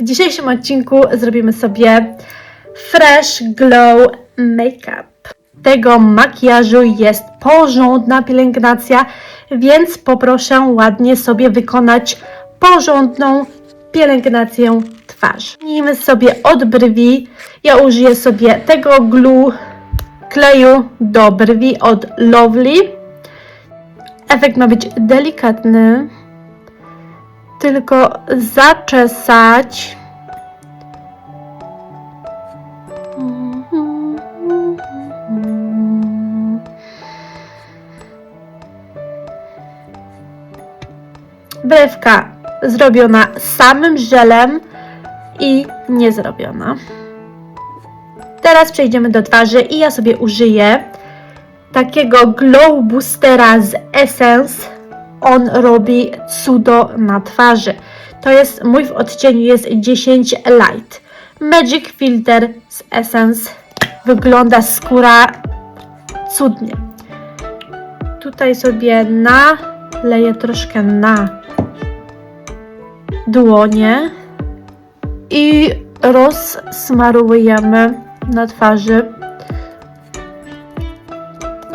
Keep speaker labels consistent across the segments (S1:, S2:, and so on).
S1: W dzisiejszym odcinku zrobimy sobie Fresh Glow Makeup. Tego makijażu jest porządna pielęgnacja, więc poproszę ładnie sobie wykonać porządną pielęgnację twarzy. Zacznijmy sobie od brwi. Ja użyję sobie tego glue kleju do brwi od Lovely. Efekt ma być delikatny tylko zaczesać. Brewka zrobiona samym żelem i nie zrobiona. Teraz przejdziemy do twarzy i ja sobie użyję takiego glow boostera z Essence on robi cudo na twarzy. To jest mój w odcieniu jest 10 light. Magic Filter z Essence. Wygląda skóra cudnie. Tutaj sobie naleję troszkę na dłonie i rozsmarujemy na twarzy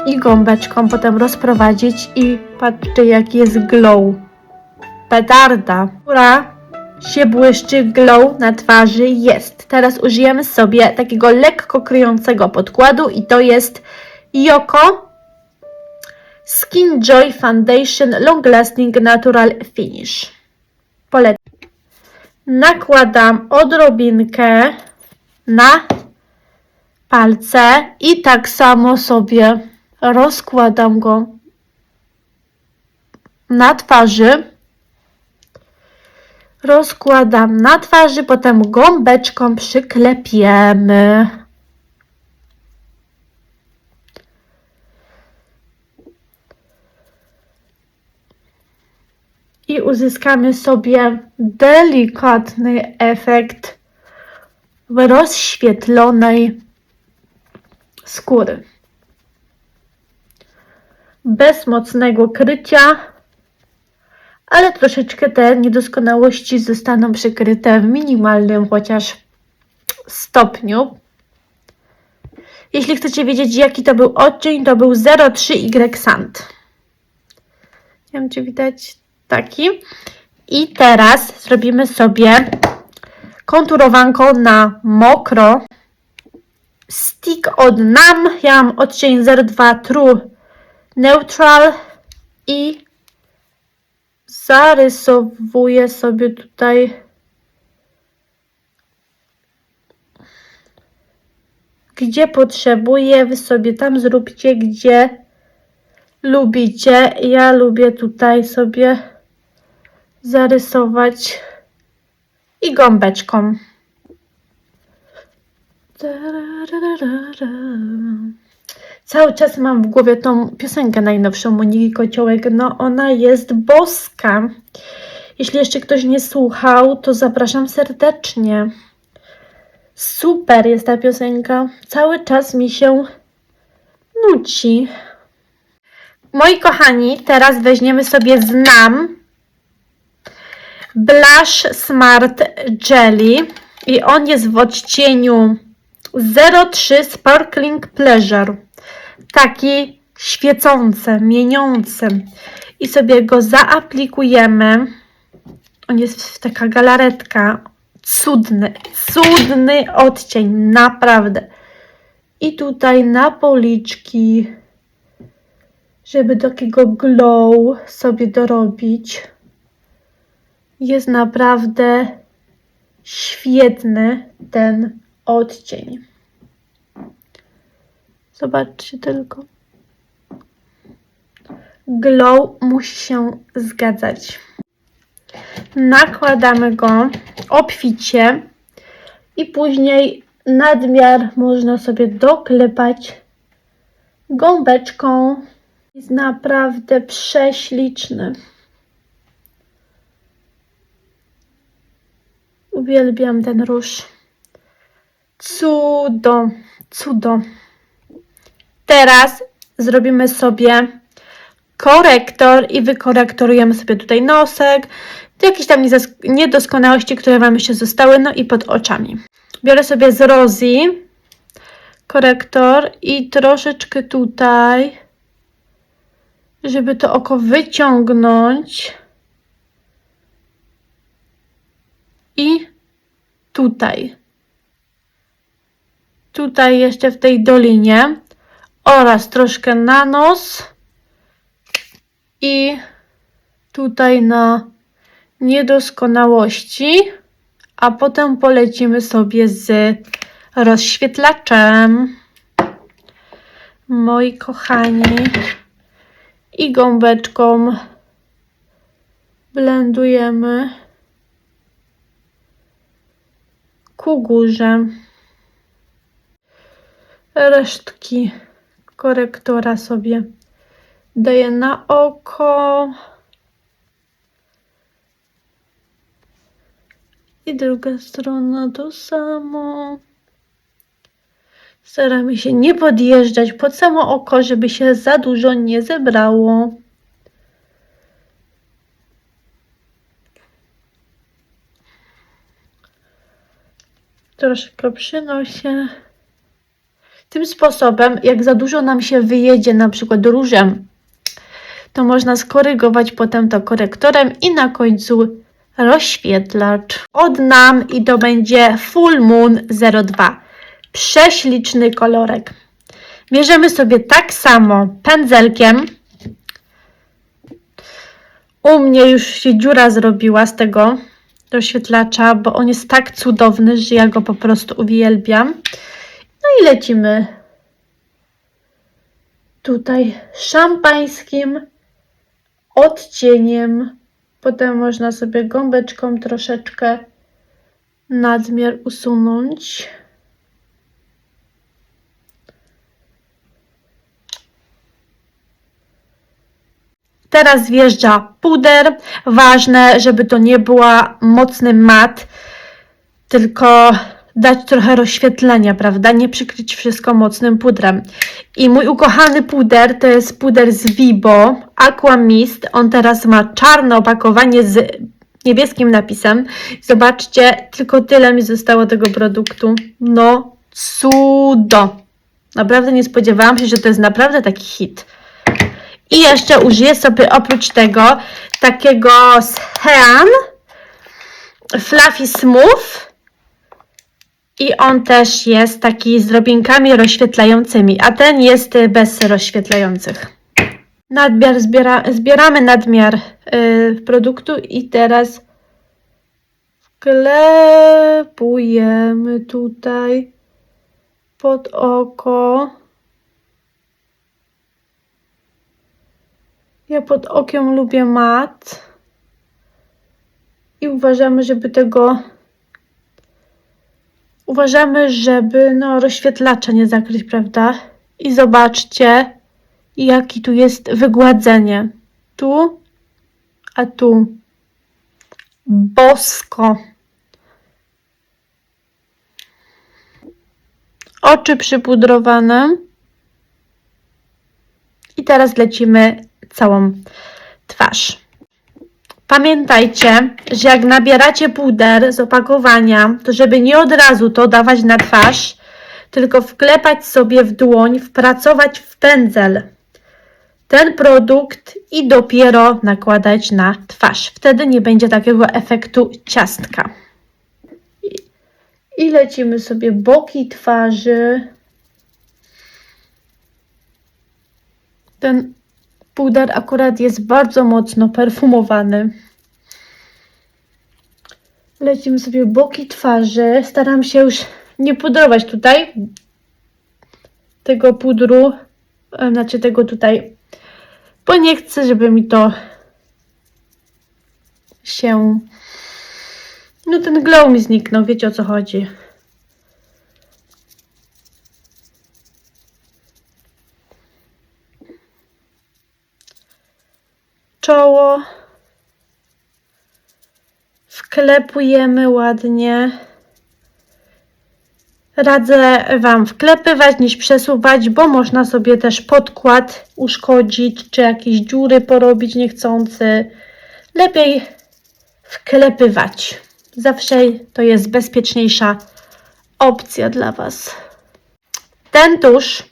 S1: i gąbeczką potem rozprowadzić i patrzcie jaki jest glow. Petarda, która się błyszczy, glow na twarzy jest. Teraz użyjemy sobie takiego lekko kryjącego podkładu i to jest Yoko Skin Joy Foundation Long Lasting Natural Finish. Polecam. Nakładam odrobinkę na palce i tak samo sobie rozkładam go na twarzy. Rozkładam na twarzy, potem gąbeczką przyklepiemy. I uzyskamy sobie delikatny efekt rozświetlonej skóry bez mocnego krycia, ale troszeczkę te niedoskonałości zostaną przykryte w minimalnym chociaż stopniu. Jeśli chcecie wiedzieć, jaki to był odcień, to był 03Y Sand. Nie wiem, czy widać taki. I teraz zrobimy sobie konturowanko na mokro. Stick od NAM. Ja mam odcień 02 True neutral i zarysowuję sobie tutaj gdzie potrzebuję, wy sobie tam zróbcie, gdzie lubicie. Ja lubię tutaj sobie zarysować i gąbeczką. Tararara. Cały czas mam w głowie tą piosenkę najnowszą Moniki Kociołek. No ona jest boska. Jeśli jeszcze ktoś nie słuchał, to zapraszam serdecznie. Super jest ta piosenka. Cały czas mi się nuci. Moi kochani, teraz weźmiemy sobie Znam Blush Smart Jelly i on jest w odcieniu 03 Sparkling Pleasure taki świecący, mieniący i sobie go zaaplikujemy. On jest taka galaretka. Cudny, cudny odcień, naprawdę. I tutaj na policzki, żeby takiego glow sobie dorobić. Jest naprawdę świetny ten odcień. Zobaczcie tylko. Glow musi się zgadzać. Nakładamy go obficie i później nadmiar można sobie doklepać gąbeczką. Jest naprawdę prześliczny. Uwielbiam ten róż. Cudo, cudo. Teraz zrobimy sobie korektor i wykorektorujemy sobie tutaj nosek, jakieś tam niedoskonałości, które Wam jeszcze zostały, no i pod oczami. Biorę sobie z Rosie korektor i troszeczkę tutaj, żeby to oko wyciągnąć. I tutaj. Tutaj jeszcze w tej dolinie oraz troszkę na nos i tutaj na niedoskonałości, a potem polecimy sobie z rozświetlaczem. Moi kochani, i gąbeczką blendujemy ku górze. Resztki korektora sobie daję na oko. I druga strona to samo. Staramy się nie podjeżdżać pod samo oko, żeby się za dużo nie zebrało. Troszkę przy nosie. Tym sposobem, jak za dużo nam się wyjedzie, na przykład różem, to można skorygować potem to korektorem i na końcu rozświetlacz. Od nam i to będzie Full Moon 02. Prześliczny kolorek. Bierzemy sobie tak samo pędzelkiem. U mnie już się dziura zrobiła z tego rozświetlacza, bo on jest tak cudowny, że ja go po prostu uwielbiam. I lecimy tutaj szampańskim odcieniem. Potem można sobie gąbeczką troszeczkę nadmiar usunąć. Teraz wjeżdża puder. Ważne, żeby to nie była mocny mat, tylko dać trochę rozświetlenia, prawda? Nie przykryć wszystko mocnym pudrem. I mój ukochany puder to jest puder z Vibo Aqua Mist. On teraz ma czarne opakowanie z niebieskim napisem. Zobaczcie, tylko tyle mi zostało tego produktu. No, cudo! Naprawdę nie spodziewałam się, że to jest naprawdę taki hit. I jeszcze użyję sobie oprócz tego takiego z Fluffy Smooth. I on też jest taki z drobinkami rozświetlającymi, a ten jest bez rozświetlających. Nadmiar zbiera, zbieramy nadmiar y, produktu i teraz wklepujemy tutaj pod oko. Ja pod okiem lubię mat. I uważamy, żeby tego. Uważamy, żeby no, rozświetlacza nie zakryć, prawda? I zobaczcie, jaki tu jest wygładzenie. Tu, a tu. Bosko. Oczy przypudrowane. I teraz lecimy całą twarz. Pamiętajcie, że jak nabieracie puder z opakowania, to żeby nie od razu to dawać na twarz, tylko wklepać sobie w dłoń, wpracować w pędzel ten produkt i dopiero nakładać na twarz. Wtedy nie będzie takiego efektu ciastka. I, lecimy sobie boki twarzy. Ten puder akurat jest bardzo mocno perfumowany. Lecimy sobie boki twarzy. Staram się już nie pudrować tutaj tego pudru, e, znaczy tego tutaj, bo nie chcę, żeby mi to się. No ten glow mi zniknął, wiecie o co chodzi. Czoło. Wklepujemy ładnie. Radzę Wam wklepywać niż przesuwać, bo można sobie też podkład uszkodzić, czy jakieś dziury porobić niechcący. Lepiej wklepywać. Zawsze to jest bezpieczniejsza opcja dla Was. Ten tusz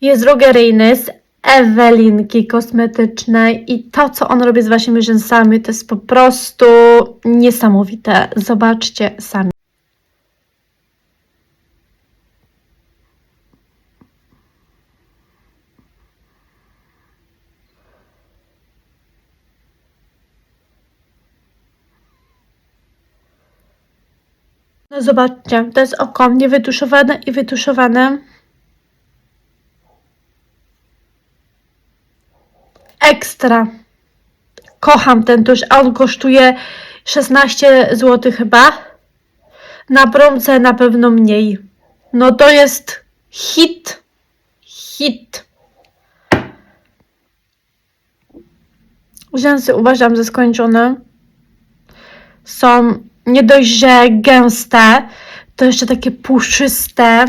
S1: jest drogeryjny z Ewelinki kosmetycznej i to, co on robi z Waszymi rzęsami, to jest po prostu niesamowite. Zobaczcie sami. No zobaczcie, to jest oko niewytuszowane i wytuszowane. Ekstra. Kocham ten tusz, a on kosztuje 16 zł chyba. Na promce na pewno mniej. No to jest hit. Hit. Rzęsy uważam za skończone. Są nie dość, że gęste, to jeszcze takie puszyste,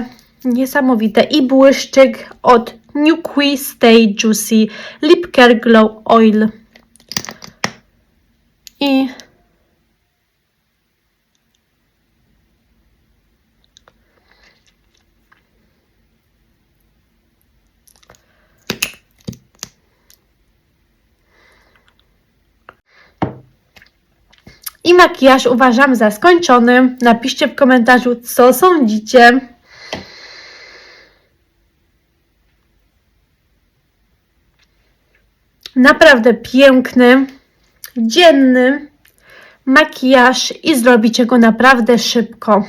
S1: niesamowite. I błyszczyk od Nuqui Stay Juicy Lip Care Glow Oil. I I makijaż uważam za skończony. Napiszcie w komentarzu, co sądzicie. Naprawdę piękny, dzienny makijaż i zrobicie go naprawdę szybko.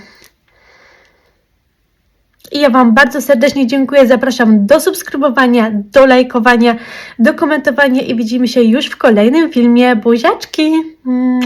S1: I ja Wam bardzo serdecznie dziękuję. Zapraszam do subskrybowania, do lajkowania, do komentowania i widzimy się już w kolejnym filmie. Buziaczki! Mm.